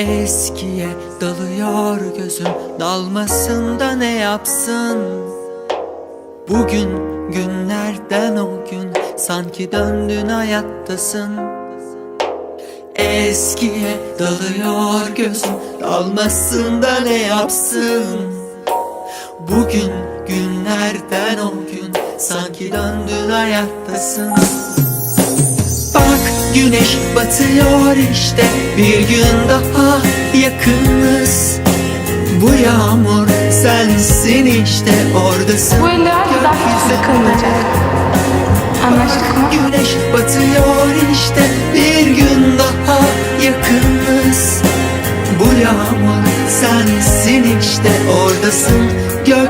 Eskiye dalıyor gözüm Dalmasında ne yapsın? Bugün günlerden o gün Sanki döndün hayattasın. Eskiye dalıyor gözüm Dalmasında ne yapsın? Bugün günlerden o gün Sanki döndün hayattasın güneş batıyor işte Bir gün daha yakınız Bu yağmur sensin işte oradasın Bu daha. Anlaştık mı? Güneş batıyor işte Bir gün daha yakınız Bu yağmur sensin işte oradasın gökyüzünde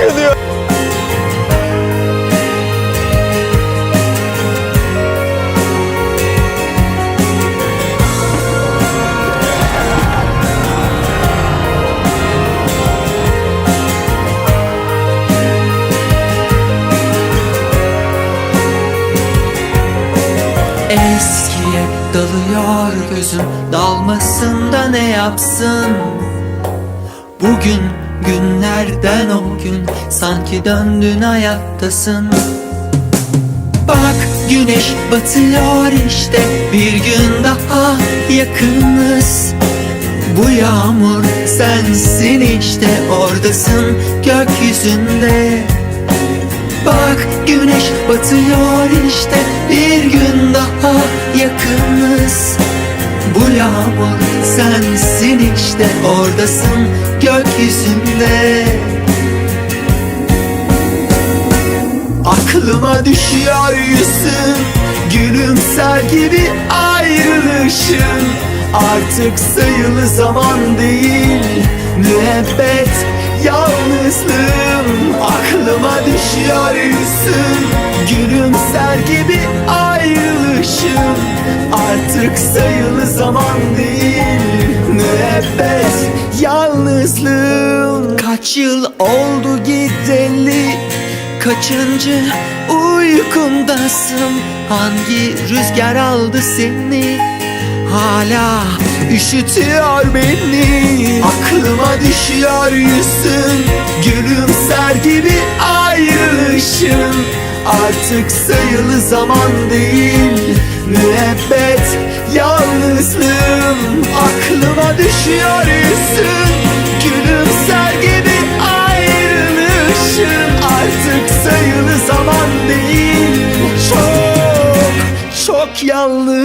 Yanıyor. Eskiye dalıyor gözüm Dalmasında ne yapsın Bugün günlerden o gün Sanki döndün hayattasın. Bak güneş batıyor işte Bir gün daha yakınız. Bu yağmur sensin işte Oradasın gökyüzünde. Bak güneş batıyor işte Bir gün daha yakınız. Bu yağmur sensin işte Oradasın gökyüzünde. Aklıma düşüyor yüzün Gülümser gibi ayrılışın. Artık sayılı zaman değil Müebbet yalnızlığım. Aklıma düşüyor yüzün Gülümser gibi ayrılışın Artık sayılı zaman değil. Müebbet yalnızlığım Kaç yıl oldu gideli? Kaçıncı uykundasın? Hangi rüzgar aldı seni? Hala üşütüyor beni. Aklıma düşüyor yüzün. Gülümser gibi ayrılışın Artık sayılı zaman değil. Müebbet yalnızlığım. Aklıma düşüyor üstüm Gülümser gibi ayrılışım Artık sayılı zaman değil. Çok çok yalnız